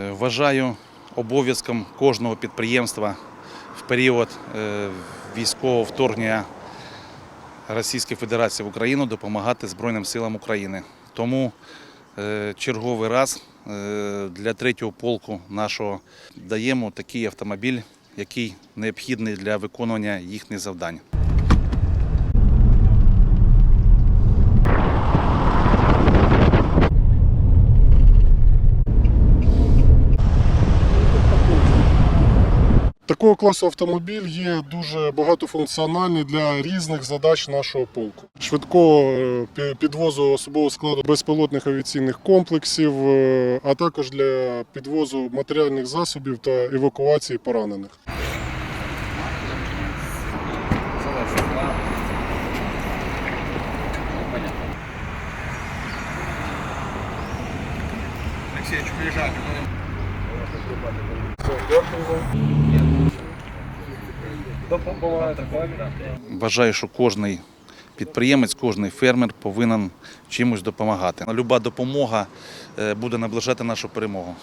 Е, Вважаю обов'язком кожного підприємства в період е, військового вторгнення Російської Федерації в Україну допомагати Збройним силам України. Тому е, черговий раз для третього полку нашого даємо такий автомобіль, який необхідний для виконування їхніх завдань. Такого класу автомобіль є дуже багатофункціональний для різних задач нашого полку. Швидкого е, підвозу особового складу безпілотних авіаційних комплексів, е, а також для підвозу матеріальних засобів та евакуації поранених. Вважаю, що кожний підприємець, кожний фермер повинен чимось допомагати. Люба допомога е, буде наближати нашу перемогу.